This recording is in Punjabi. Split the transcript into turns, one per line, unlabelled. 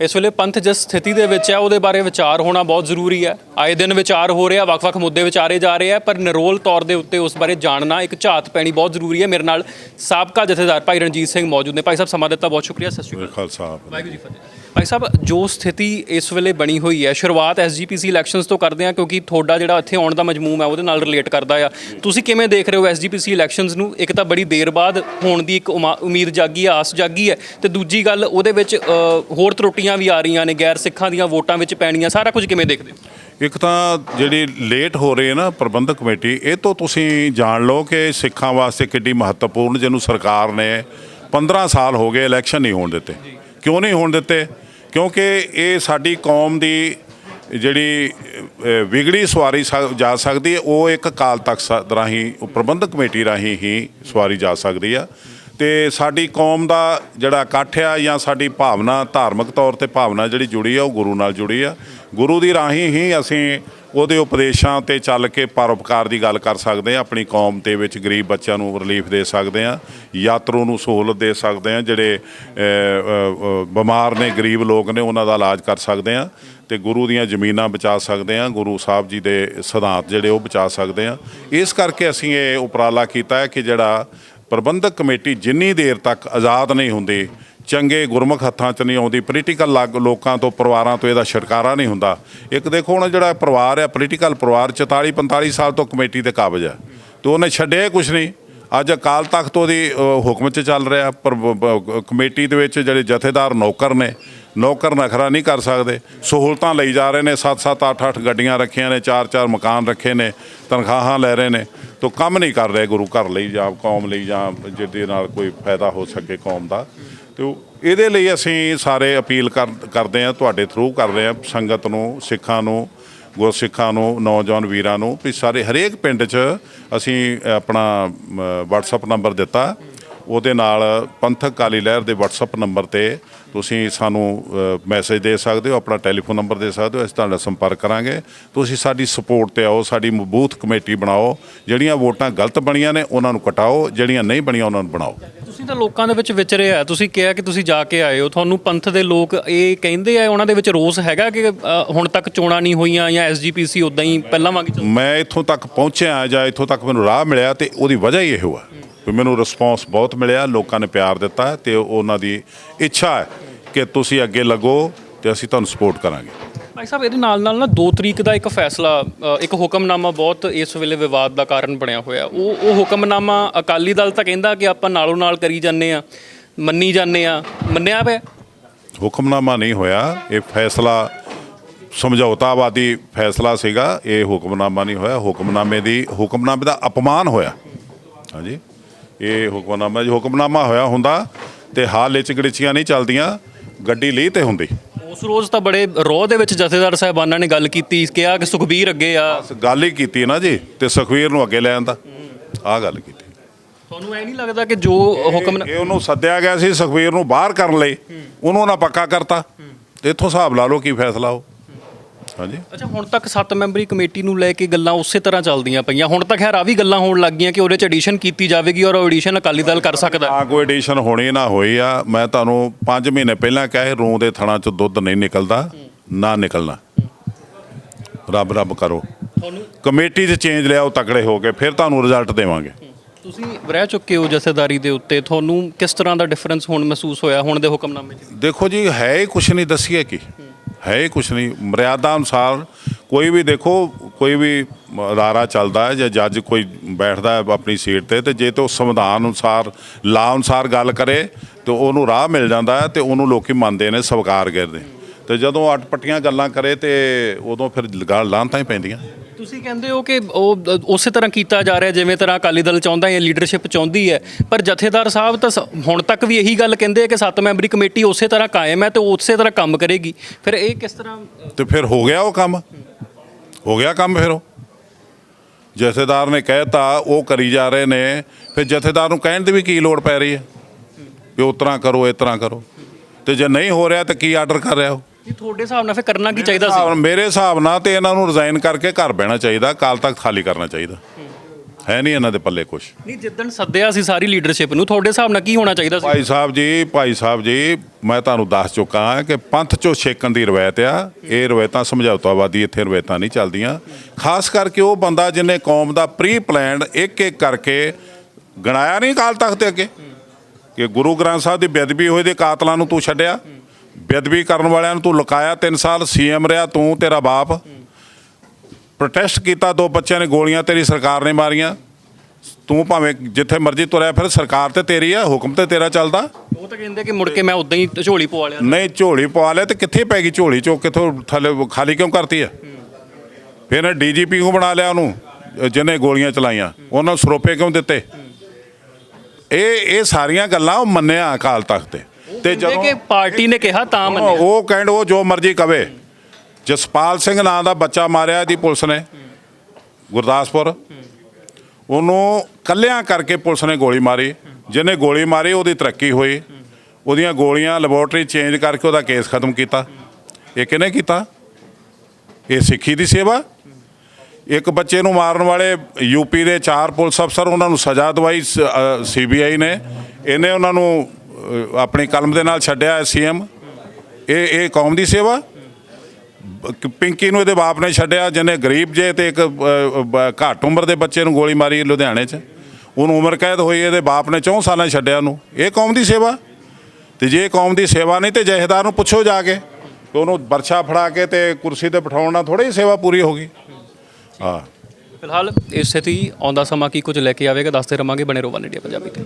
ਇਸ ਵੇਲੇ ਪੰਥ ਜਿਸ ਸਥਿਤੀ ਦੇ ਵਿੱਚ ਹੈ, ਉਹਦੇ ਬਾਰੇ ਵਿਚਾਰ ਹੋਣਾ ਬਹੁਤ ਜ਼ਰੂਰੀ ਹੈ। ਆਏ ਦਿਨ ਵਿਚਾਰ ਹੋ ਰਿਹਾ, ਵੱਖ-ਵੱਖ ਮੁੱਦੇ ਵਿਚਾਰੇ ਜਾ ਰਹੇ ਆ, ਪਰ ਨਿਰੋਲ ਤੌਰ ਦੇ ਉੱਤੇ ਉਸ ਬਾਰੇ ਜਾਣਨਾ ਇੱਕ ਝਾਤ ਪੈਣੀ ਬਹੁਤ ਜ਼ਰੂਰੀ ਹੈ। ਮੇਰੇ ਨਾਲ ਸਾਬਕਾ ਜਥੇਦਾਰ ਭਾਈ ਰਣਜੀਤ ਸਿੰਘ ਮੌਜੂਦ ਨੇ। ਭਾਈ ਸਾਹਿਬ, ਸਮਾਂ ਦਿੱਤਾ, ਬਹੁਤ ਸ਼ੁਕਰੀਆ, ਸਤਿ ਸ਼੍ਰੀ ਅਕਾਲ।
ਖਾਲਸਾ,
ਵਾਹਿਗੁਰੂ ਜੀ ਫਤਿਹ। ਭਾਈ ਸਾਹਿਬ ਜੋ ਸਥਿਤੀ ਇਸ ਵੇਲੇ ਬਣੀ ਹੋਈ ਹੈ ਸ਼ੁਰੂਆਤ ਐਸਜੀਪੀਸੀ ਇਲੈਕਸ਼ਨਸ ਤੋਂ ਕਰਦੇ ਆ ਕਿਉਂਕਿ ਤੁਹਾਡਾ ਜਿਹੜਾ ਇੱਥੇ ਆਉਣ ਦਾ ਮਜਮੂਮ ਹੈ ਉਹਦੇ ਨਾਲ ਰਿਲੇਟ ਕਰਦਾ ਆ। ਤੁਸੀਂ ਕਿਵੇਂ ਦੇਖ ਰਹੇ ਹੋ ਐਸਜੀਪੀਸੀ ਇਲੈਕਸ਼ਨਸ ਨੂੰ? ਇੱਕ ਤਾਂ ਬੜੀ ਦੇਰ ਬਾਅਦ ਹੋਣ ਦੀ ਇੱਕ ਉਮਾ- ਉਮੀਦ ਜਾਗੀ ਆ ਆਸ ਜਾਗੀ ਹੈ। ਤੇ ਦੂਜੀ ਗੱਲ ਉਹਦੇ ਵਿੱਚ ਅ, ਹੋਰ ਤਰੁੱਟੀਆਂ ਵੀ ਆ ਰਹੀਆਂ ਨੇ ਗੈਰ ਸਿੱਖਾਂ ਦੀਆਂ ਵੋਟਾਂ ਵਿੱਚ ਪੈਣੀਆਂ ਸਾਰਾ ਕੁਝ ਕਿਵੇਂ ਦੇਖਦੇ ਹੋ?
ਇੱਕ ਤਾਂ ਜਿਹੜੀ ਲੇਟ ਹੋ ਰਹੀ ਹੈ ਨਾ ਪ੍ਰਬੰਧਕ ਕਮੇਟੀ ਇਹ ਤੋਂ ਤੁਸੀਂ ਜਾਣ ਲਓ ਕਿ ਸਿੱਖਾਂ ਵਾਸਤੇ ਕਿੰਨੀ ਮਹੱਤਵਪੂਰਨ ਜਿਹਨੂੰ ਸਰਕਾਰ ਨੇ 15 ਸਾਲ ਹੋ ਗਏ ਇਲੈਕਸ਼ਨ ਨਹੀਂ ਹੋਣ ਦਿੱਤੇ। ਕਿਉਂ ਨਹੀਂ ਹੋਣ ਦਿੱਤੇ? ਕਿਉਂਕਿ ਇਹ ਸਾਡੀ ਕੌਮ ਦੀ ਜਿਹੜੀ ਵਿਗੜੀ ਸਵਾਰੀ ਸਕ- ਜਾ ਸਕਦੀ ਹੈ, ਉਹ ਇੱਕ ਕਾਲ ਤਖਤ ਰਾਹੀਂ ਉਹ ਪ੍ਰਬੰਧਕ ਕਮੇਟੀ ਰਾਹੀਂ ਹੀ ਸਵਾਰੀ ਜਾ ਸਕਦੀ ਆ। ਤੇ ਸਾਡੀ ਕੌਮ ਦਾ ਜਿਹੜਾ ਇਕੱਠ ਆ ਜਾਂ ਸਾਡੀ ਭਾਵਨਾ, ਧਾਰਮਿਕ ਤੌਰ ਤੇ ਭਾਵਨਾ ਜਿਹੜੀ ਜੁੜੀ ਆ, ਉਹ ਗੁਰੂ ਨਾਲ ਜੁੜੀ ਆ। ਗੁਰੂ ਦੀ ਰਾਹੀਂ ਹੀ ਅਸੀਂ ਉਹਦੇ ਉਪਦੇਸ਼ਾਂ ਤੇ ਚੱਲ ਕੇ ਪਰਉਪਕਾਰ ਦੀ ਗੱਲ ਕਰ ਸਕਦੇ ਆ ਆਪਣੀ ਕੌਮ ਦੇ ਵਿੱਚ ਗਰੀਬ ਬੱਚਿਆਂ ਨੂੰ ਰਿਲੀਫ ਦੇ ਸਕਦੇ ਆ ਯਾਤਰੂ ਨੂੰ ਸਹੂਲਤ ਦੇ ਸਕਦੇ ਆ ਜਿਹੜੇ ਬਿਮਾਰ ਨੇ, ਗਰੀਬ ਲੋਕ ਨੇ, ਉਹਨਾਂ ਦਾ ਇਲਾਜ ਕਰ ਸਕਦੇ ਆ ਤੇ ਗੁਰੂ ਦੀਆਂ ਜ਼ਮੀਨਾਂ ਬਚਾ ਸਕਦੇ ਆ ਗੁਰੂ ਸਾਹਿਬ ਜੀ ਦੇ ਸਿਧਾਂਤ ਜਿਹੜੇ ਉਹ ਬਚਾ ਸਕਦੇ ਆ ਇਸ ਕਰਕੇ ਅਸੀਂ ਇਹ ਉਪਰਾਲਾ ਕੀਤਾ ਹੈ ਕਿ ਜਿਹੜਾ ਪ੍ਰਬੰਧਕ ਕਮੇਟੀ ਜਿੰਨੀ ਦੇਰ ਤੱਕ ਆਜ਼ਾਦ ਨਹੀਂ ਹੁੰਦੀ, ਚੰਗੇ ਗੁਰਮੁਖ ਹੱਥਾਂ 'ਚ ਨਹੀਂ ਆਉਂਦੀ ਪੋਲੀਟੀਕਲ ਲੱਗ ਲੋਕਾਂ ਤੋਂ, ਪਰਿਵਾਰਾਂ ਤੋਂ ਇਹਦਾ ਛੁਟਕਾਰਾ ਨਹੀਂ ਹੁੰਦਾ। ਇੱਕ ਦੇਖੋ ਹੁਣ ਜਿਹੜਾ ਪਰਿਵਾਰ ਹੈ ਪੋਲੀਟੀਕਲ ਪਰਿਵਾਰ 44 45 ਸਾਲ ਤੋਂ ਕਮੇਟੀ ਤੇ ਕਾਬਜ ਹੈ। ਤੇ ਉਹਨੇ ਛੱਡਿਆ ਕੁਝ ਨਹੀਂ। ਅੱਜ ਅਕਾਲ ਤਖਤ ਉਹਦੀ ਹੁਕਮ 'ਚ ਚੱਲ ਰਿਹਾ, ਪਰ ਕਮੇਟੀ ਦੇ ਵਿੱਚ ਜਿਹੜੇ ਜਥੇਦਾਰ ਨੌਕਰ ਨੇ ਨੌਕਰ ਨਖਰਾ ਨਹੀਂ ਕਰ ਸਕਦੇ। ਸਹੂਲਤਾਂ ਲਈ ਜਾ ਰਹੇ ਨੇ 7-7 8-8 ਗੱਡੀਆਂ ਰੱਖੀਆਂ ਨੇ 4-4 ਮਕਾਨ ਰੱਖੇ ਨੇ, ਤਨਖਾਹਾਂ ਲੈ ਰਹੇ ਨੇ। ਤੋ ਕੰਮ ਨਹੀਂ ਕਰ ਰਹੇ ਗੁਰੂ ਘਰ ਲਈ ਜਾਂ ਕੌਮ ਲਈ ਜਾਂ ਜਿਹਦੇ ਨਾਲ ਕੋਈ ਫਾਇਦਾ ਹੋ ਸਕੇ ਕੌਮ ਦਾ। ਤੇ ਇਹਦੇ ਲਈ ਅਸੀਂ ਸਾਰੇ ਅਪੀਲ ਕਰ, ਕਰਦੇ ਆ ਤੁਹਾਡੇ ਥਰੂ ਕਰ ਰਹੇ ਆ ਸੰਗਤ ਨੂੰ, ਸਿੱਖਾਂ ਨੂੰ, ਗੁਰਸਿੱਖਾਂ ਨੂੰ, ਨੌਜਵਾਨ ਵੀਰਾਂ ਨੂੰ, ਵੀ ਸਾਰੇ ਹਰੇਕ ਪਿੰਡ 'ਚ ਅਸੀਂ ਆਪਣਾ WhatsApp ਨੰਬਰ ਦਿੱਤਾ। ਉਹਦੇ ਨਾਲ ਪੰਥਕ ਕਾਲੀ ਲਹਿਰ ਦੇ WhatsApp ਨੰਬਰ ਤੇ ਤੁਸੀਂ ਸਾਨੂੰ ਮੈਸੇਜ ਦੇ ਸਕਦੇ ਹੋ ਆਪਣਾ ਟੈਲੀਫੋਨ ਨੰਬਰ ਦੇ ਸਕਦੇ ਹੋ ਅਸੀਂ ਤੁਹਾਡਾ ਸੰਪਰਕ ਕਰਾਂਗੇ। ਤੁਸੀਂ ਸਾਡੀ ਸਪੋਰਟ ਤੇ ਆਓ ਸਾਡੀ ਮਜ਼ਬੂਤ ਕਮੇਟੀ ਬਣਾਓ ਜਿਹੜੀਆਂ ਵੋਟਾਂ ਗਲਤ ਬਣੀਆਂ ਨੇ ਉਹਨਾਂ ਨੂੰ ਕਟਾਓ ਜਿਹੜੀਆਂ ਨਹੀਂ ਬਣੀਆਂ ਉਹਨਾਂ ਨੂੰ ਬਣਾਓ।
ਤੁਸੀਂ ਤਾਂ ਲੋਕਾਂ ਦੇ ਵਿੱਚ ਵਿਚਰੇ ਆ। ਤੁਸੀਂ ਕਿਹਾ ਕਿ ਤੁਸੀਂ ਜਾ ਕੇ ਆਏ ਹੋ। ਤੁਹਾਨੂੰ ਪੰਥ ਦੇ ਲੋਕ ਇਹ ਕਹਿੰਦੇ ਆ ਉਹਨਾਂ ਦੇ ਵਿੱਚ ਰੋਸ ਹੈਗਾ ਕਿ ਹੁਣ ਤੱਕ ਚੋਣਾਂ ਨਹੀਂ ਹੋਈਆਂ ਜਾਂ ਐਸਜੀਪੀਸੀ ਉਦਾਂ ਹੀ ਪਹਿਲਾਂ ਵਾਂਗ
ਮੈਂ ਇੱਥੋਂ ਤੱਕ ਪਹੁੰਚਿਆ ਜਾਂ ਇੱਥੋਂ ਤੱਕ ਮੈਨੂੰ ਰਾਹ ਮਿਲਿਆ ਤੇ ਉਹਦੀ ਵਜ੍ਹਾ ਹੀ ਇਹੋ ਆ। ਵੀ ਮੈਨੂੰ ਰਿਸਪੌਂਸ ਬਹੁਤ ਮਿਲਿਆ ਲੋਕਾਂ ਨੇ ਪਿਆਰ ਦਿੱਤਾ ਤੇ ਉਹਨਾਂ ਦੀ ਇੱਛਾ ਹੈ ਕਿ ਤੁਸੀਂ ਅੱਗੇ ਲੱਗੋ ਤੇ ਅਸੀਂ ਤੁਹਾਨੂੰ ਸਪੋਰਟ ਕਰਾਂਗੇ।
ਭਾਈ ਸਾਹਿਬ ਇਹਦੇ ਨਾਲ ਨਾਲ ਨਾ 2 ਤਰੀਕ ਦਾ ਇੱਕ ਫੈਸਲਾ ਇੱਕ ਹੁਕਮਨਾਮਾ ਬਹੁਤ ਇਸ ਵੇਲੇ ਵਿਵਾਦ ਦਾ ਕਾਰਨ ਬਣਿਆ ਹੋਇਆ। ਉਹ ਉਹ ਹੁਕਮਨਾਮਾ ਅਕਾਲੀ ਦਲ ਤਾਂ ਕਹਿੰਦਾ ਕਿ ਆਪਾਂ ਨਾਲੋਂ ਨਾਲ ਕਰੀ ਜਾਂਦੇ ਆ ਮੰਨੀ ਜਾਂਦੇ ਆ ਮੰਨਿਆ ਪਿਆ?
ਹੁਕਮਨਾਮਾ ਨਹੀਂ ਹੋਇਆ। ਇਹ ਫੈਸਲਾ ਸਮਝੌਤਾਵਾਦੀ ਫੈਸਲਾ ਸੀਗਾ। ਇਹ ਹੁਕਮਨਾਮਾ ਨਹੀਂ ਹੋਇਆ। ਹੁਕਮਨਾਮੇ ਦੀ ਹੁਕਮਨਾਮੇ ਦਾ ਅਪਮਾਨ ਹੋਇਆ। ਹਾਂਜੀ। ਇਹ ਹੁਕਮਨਾਮਾ ਜੇ ਹੁਕਮਨਾਮਾ ਹੋਇਆ ਹੁੰਦਾ ਤੇ ਹਾਲ ਵਿੱਚ ਗੜੀਚੀਆਂ ਨਹੀਂ ਚੱਲਦੀਆਂ ਗੱਡੀ ਲਈ ਤੇ ਹੁੰਦੀ।
ਉਸ ਰੋਜ਼ ਤਾਂ ਬੜੇ ਰੋਹ ਦੇ ਵਿੱਚ ਜਥੇਦਾਰ ਸਾਹਿਬਾਨਾਂ ਨੇ ਗੱਲ ਕੀਤੀ ਕਿਹਾ ਕਿ ਸੁਖਬੀਰ ਅੱਗੇ ਆ।
ਬਸ ਗੱਲ ਹੀ ਕੀਤੀ ਨਾ ਜੀ ਤੇ ਸੁਖਵੀਰ ਨੂੰ ਅੱਗੇ ਲੈ ਆਂਦਾ। ਆਹ ਗੱਲ ਕੀਤੀ।
ਤੁਹਾਨੂੰ ਐ ਨਹੀਂ ਲੱਗਦਾ ਕਿ ਜੋ ਹੁਕਮ
ਇਹ ਉਹਨੂੰ ਸੱਦਿਆ ਗਿਆ ਸੀ ਸੁਖਵੀਰ ਨੂੰ ਬਾਹਰ ਕਰਨ ਲਈ। ਉਹਨੂੰ ਨਾ ਪੱਕਾ ਕਰਤਾ। ਤੇ ਇੱਥੋਂ ਹਿਸਾਬ ਲਾ ਲਓ ਕੀ ਫੈਸਲਾ ਉਹ। ਹਾਂਜੀ।
ਅੱਛਾ ਹੁਣ ਤੱਕ 7 ਮੈਂਬਰੀ ਕਮੇਟੀ ਨੂੰ ਲੈ ਕੇ ਗੱਲਾਂ ਉਸੇ ਤਰ੍ਹਾਂ ਚੱਲਦੀਆਂ ਪਈਆਂ। ਹੁਣ ਤੱਕ ਖੈਰ ਆ ਵੀ ਗੱਲਾਂ ਹੋਣ ਲੱਗ ਗਈਆਂ ਕਿ ਉਹਦੇ ਚ ਐਡੀਸ਼ਨ ਕੀਤੀ ਜਾਵੇਗੀ ਔਰ ਐਡੀਸ਼ਨ ਅਕਾਲੀ ਦਲ ਕਰ ਸਕਦਾ
ਆ ਕੋਈ ਐਡੀਸ਼ਨ ਹੋਣੀ ਨਾ ਹੋਈ ਆ। ਮੈਂ ਤੁਹਾਨੂੰ 5 ਮਹੀਨੇ ਪਹਿਲਾਂ ਕਹੇ ਰੂੰ ਦੇ ਥਣਾ ਚ ਦੁੱਧ ਨਹੀਂ ਨਿਕਲਦਾ ਨਾ ਨਿਕਲਣਾ। ਰੱਬ ਰੱਬ ਕਰੋ।
ਤੁਹਾਨੂੰ
ਕਮੇਟੀ 'ਚ ਚੇਂਜ ਲਿਆਓ ਤਕੜੇ ਹੋ ਕੇ ਫਿਰ ਤੁਹਾਨੂੰ ਰਿਜ਼ਲਟ ਦੇਵਾਂਗੇ।
ਤੁਸੀਂ ਰਹਿ ਚੁੱਕੇ ਹੋ ਜਥੇਦਾਰੀ ਦੇ ਉੱਤੇ। ਤੁਹਾਨੂੰ ਕਿਸ ਤਰ੍ਹਾਂ ਦਾ ਡਿਫਰੈਂਸ ਹੁਣ ਮਹਿਸੂਸ ਹੋਇਆ? ਹੁਣ ਦੇ ਹੁਕਮਨਾਮੇ 'ਚ
ਦੇਖੋ ਜੀ ਹੈ ਹੀ ਕੁਛ ਨਹੀਂ ਦੱਸੀਏ ਕੀ? ਹੈ ਹੀ ਕੁਛ ਨਹੀਂ। ਮਰਿਆਦਾ ਅਨੁਸਾਰ ਕੋਈ ਵੀ ਦੇਖੋ, ਕੋਈ ਵੀ ਅਦਾਰਾ ਚੱਲਦਾ ਹੈ ਜਾਂ ਜੱਜ ਕੋਈ ਬੈਠਦਾ ਹੈ ਆਪਣੀ ਸੀਟ ਤੇ ਤੇ ਜੇ ਤੇ ਉਹ ਸੰਵਿਧਾਨ ਅਨੁਸਾਰ, ਲਾ ਅਨੁਸਾਰ ਗੱਲ ਕਰੇ, ਤੇ ਉਹਨੂੰ ਰਾਹ ਮਿਲ ਜਾਂਦਾ ਹੈ ਤੇ ਉਹਨੂੰ ਲੋਕੀ ਮੰਨਦੇ ਨੇ ਸਵੀਕਾਰ ਕਰਦੇ ਤੇ ਜਦੋਂ ਅਟਪਟੀਆਂ ਗੱਲਾਂ ਕਰੇ ਤੇ ਉਦੋਂ ਫਿਰ ਗੱਲ ਲਾਂਤਾਂ ਹੀ ਪੈਂਦੀਆਂ।
ਤੁਸੀਂ ਕਹਿੰਦੇ ਹੋ ਕਿ ਉਹ ਉਸੇ ਤਰ੍ਹਾਂ ਕੀਤਾ ਜਾ ਰਿਹਾ ਜਿਵੇਂ ਤਰ੍ਹਾਂ ਅਕਾਲੀ ਦਲ ਚਾਹੁੰਦਾ ਹੈ ਲੀਡਰਸ਼ਿਪ ਚਾਹੁੰਦੀ ਹੈ ਪਰ ਜਥੇਦਾਰ ਸਾਹਿਬ ਤਾਂ ਸ- ਹੁਣ ਤੱਕ ਵੀ ਇਹੀ ਗੱਲ ਕਹਿੰਦੇ ਆ ਕਿ ਸੱਤ ਮੈਂਬਰੀ ਕਮੇਟੀ ਉਸੇ ਤਰ੍ਹਾਂ ਕਾਇਮ ਹੈ ਤੇ ਉਸੇ ਤਰ੍ਹਾਂ ਕੰਮ ਕਰੇਗੀ। ਫਿਰ ਇਹ ਕਿਸ ਤਰ੍ਹਾਂ ਅ,
ਤੇ ਫਿਰ ਹੋ ਗਿਆ ਉਹ ਕੰਮ? ਹੋ ਗਿਆ ਕੰਮ ਫਿਰ ਉਹ? ਜਥੇਦਾਰ ਨੇ ਕਹਿਤਾ ਉਹ ਕਰੀ ਜਾ ਰਹੇ ਨੇ ਫਿਰ ਜਥੇਦਾਰ ਨੂੰ ਕਹਿਣ ਦੀ ਵੀ ਕੀ ਲੋੜ ਪੈ ਰਹੀ ਹੈ? ਵੀ ਉਸ ਤਰ੍ਹਾਂ ਕਰੋ ਇਸ ਤਰ੍ਹਾਂ ਕਰੋ। ਤੇ ਜੇ ਨਹੀਂ ਹੋ ਰਿਹਾ ਤਾਂ ਕੀ ਆਰਡਰ ਕਰ ਰਿਹਾ ਉਹ?
ਜੀ ਤੁਹਾਡੇ ਹਿਸਾਬ ਨਾਲ ਫਿਰ ਕਰਨਾ ਕੀ ਚਾਹੀਦਾ ਸੀ?
ਹਿਸਾਬ- ਮੇਰੇ ਹਿਸਾਬ ਨਾਲ ਤੇ ਇਹਨਾਂ ਨੂੰ ਰਿਜ਼ਾਈਨ ਕਰਕੇ ਘਰ ਬਹਿਣਾ ਚਾਹੀਦਾ ਕਾਲ ਤੱਕ ਖਾਲੀ ਕਰਨਾ ਚਾਹੀਦਾ। ਹੈ ਨਹੀਂ ਇਹਨਾਂ ਦੇ ਪੱਲੇ ਕੁਛ।
ਨਹੀਂ ਜਿੱਦਣ ਸੱਦਿਆ ਸੀ ਸਾਰੀ ਲੀਡਰਸ਼ਿਪ ਨੂੰ ਤੁਹਾਡੇ ਹਿਸਾਬ ਨਾਲ ਕੀ ਹੋਣਾ ਚਾਹੀਦਾ ਸੀ?
ਭਾਈ ਸਾਹਿਬ ਜੀ ਭਾਈ ਸਾਹਿਬ ਜੀ ਮੈਂ ਤੁਹਾਨੂੰ ਦੱਸ ਚੁੱਕਾ ਹਾਂ ਕਿ ਪੰਥ ਚੋਂ ਛੇਕਣ ਦੀ ਰਵਾਇਤ ਆ। ਇਹ ਰਵਾਇਤਾਂ ਸਮਝੌਤਾਵਾਦੀ ਇੱਥੇ ਰਵਾਇਤਾਂ ਨਹੀਂ ਚੱਲਦੀਆਂ। ਖਾਸ ਕਰਕੇ ਉਹ ਬੰਦਾ ਜਿਹਨੇ ਕੌਮ ਦਾ ਪ੍ਰੀ ਪਲਾਨ ਇੱਕ ਇੱਕ ਕਰਕੇ ਗਣਾਇਆ ਨਹੀਂ ਕਾਲ ਤਖਤ ਦੇ ਅੱਗੇ। ਕਿ ਗੁਰੂ ਗ੍ਰੰਥ ਸਾਹਿਬ ਦੀ ਬੇਅਦਬੀ ਹੋਏ ਦੇ ਕਾਤਲਾਂ ਨੂੰ ਤੂੰ ਛੱਡਿਆ। ਬੇਅਦਬੀ ਕਰਨ ਵਾਲਿਆਂ ਨੂੰ ਤੂੰ ਲੁਕਾਇਆ 3 ਸਾਲ ਸੀਐਮ ਰਿਹਾ ਤੂੰ ਤੇਰਾ ਬਾਪ। ਪ੍ਰੋਟੈਸਟ ਕੀਤਾ ਦੋ ਬੱਚਿਆਂ ਨੇ ਗੋਲੀਆਂ ਤੇਰੀ ਸਰਕਾਰ ਨੇ ਮਾਰੀਆਂ। ਤੂੰ ਭਾਵੇਂ ਜਿੱਥੇ ਮਰਜ਼ੀ ਤੁਰਿਆ ਫਿਰ ਸਰਕਾਰ ਤੇ ਤੇਰੀ ਆ ਹੁਕਮ ਤੇ ਤੇਰਾ ਚੱਲਦਾ।
ਉਹ ਤਾਂ ਕਹਿੰਦੇ ਕਿ ਮੁੜ ਕੇ ਮੈਂ ਉਦਾਂ ਹੀ ਝੋਲੀ ਪਵਾ ਲਿਆ।
ਨਹੀਂ ਝੋਲੀ ਪਵਾ ਲਿਆ ਤੇ ਕਿੱਥੇ ਪੈ ਗਈ ਝੋਲੀ? ਚੋਂ ਕਿੱਥੋਂ ਥੱਲੇ ਖਾਲੀ ਕਿਉਂ ਕਰਤੀ ਆ? ਫਿਰ ਡੀਜੀਪੀ ਨੂੰ ਬਣਾ ਲਿਆ ਉਹਨੂੰ ਜਿਹਨੇ ਗੋਲੀਆਂ ਚਲਾਈਆਂ। ਉਹਨਾਂ ਨੂੰ ਸਰੋਪੇ ਕਿਉਂ ਦਿੱਤੇ? ਇਹ ਇਹ ਸਾਰੀਆਂ ਗੱਲਾਂ ਉਹ ਮੰਨਿਆ ਅਕਾਲ ਤਖਤ ਤੇ। ਤੇ
ਕਹਿੰਦੇ ਕਿ
ਜਦੋਂ
ਪਾਰਟੀ ਨੇ ਕਿਹਾ ਤਾਂ ਮੰਨਿਆ।
ਉਹ ਕਹਿੰਦੇ ਉਹ ਜੋ ਮਰਜ਼ੀ ਕਵੇ। ਜਸਪਾਲ ਸਿੰਘ ਨਾਂ ਦਾ ਬੱਚਾ ਮਾਰਿਆ ਦੀ ਪੁਲਿਸ ਨੇ ਗੁਰਦਾਸਪੁਰ। ਉਹਨੂੰ ਕੱਲਿਆਂ ਕਰਕੇ ਪੁਲਿਸ ਨੇ ਗੋਲੀ ਮਾਰੀ। ਜਿਹਨੇ ਗੋਲੀ ਮਾਰੀ ਉਹਦੀ ਤਰੱਕੀ ਹੋਈ। ਉਹਦੀਆਂ ਗੋਲੀਆਂ ਲੈਬੋਰਟਰੀ ਚੇਂਜ ਕਰਕੇ ਉਹਦਾ ਕੇਸ ਖਤਮ ਕੀਤਾ। ਇਹ ਕਿਹਨੇ ਕੀਤਾ? ਇਹ ਸਿੱਖੀ ਦੀ ਸੇਵਾ। ਇੱਕ ਬੱਚੇ ਨੂੰ ਮਾਰਨ ਵਾਲੇ ਯੂਪੀ ਦੇ ਚਾਰ ਪੁਲਿਸ ਅਫਸਰ ਉਹਨਾਂ ਨੂੰ ਸਜ਼ਾ ਦਵਾਈ ਸੀਬੀਆਈ ਨੇ। ਇਹਨੇ ਉਹਨਾਂ ਨੂੰ ਆਪਣੀ ਕਲਮ ਦੇ ਨਾਲ ਛੱਡਿਆ ਸੀਐਮ। ਇਹ ਇਹ ਕੌਮ ਦੀ ਸੇਵਾ। ਪਿੰਕੀ ਨੂੰ ਇਹਦੇ ਬਾਪ ਨੇ ਛੱਡਿਆ ਜਿਹਨੇ ਗਰੀਬ ਜੇ ਤੇ ਇੱਕ ਅ, ਘੱਟ ਉਮਰ ਦੇ ਬੱਚੇ ਨੂੰ ਗੋਲੀ ਮਾਰੀ ਲੁਧਿਆਣੇ 'ਚ। ਉਹਨੂੰ ਉਮਰ ਕੈਦ ਹੋਈ ਇਹਦੇ ਬਾਪ ਨੇ 4 ਸਾਲਾਂ 'ਚ ਛੱਡਿਆ ਉਹਨੂੰ। ਇਹ ਕੌਮ ਦੀ ਸੇਵਾ। ਤੇ ਜੇ ਕੌਮ ਦੀ ਸੇਵਾ ਨਹੀਂ ਤੇ ਜਹੇਦਾਰ ਨੂੰ ਪੁੱਛੋ ਜਾ ਕੇ ਕਿ ਉਹਨੂੰ ਬਰਛਾ ਫੜਾ ਕੇ ਤੇ ਕੁਰਸੀ ਤੇ ਬਿਠਾਉਣ ਨਾਲ ਥੋੜੀ ਸੇਵਾ ਪੂਰੀ ਹੋ ਗਈ। ਹਾਂ।
ਫਿਲਹਾਲ ਇਸ ਸਥਿਤੀ ਆਉਂਦਾ ਸਮਾਂ ਕੀ ਕੁਝ ਲੈ ਕੇ ਆਵੇਗਾ? ਦੱਸਦੇ ਰਵਾਂਗੇ ਬਣੇ ਰਹੋ ਵਨ ਇੰਡੀਆ ਪੰਜਾਬੀ ਤੇ।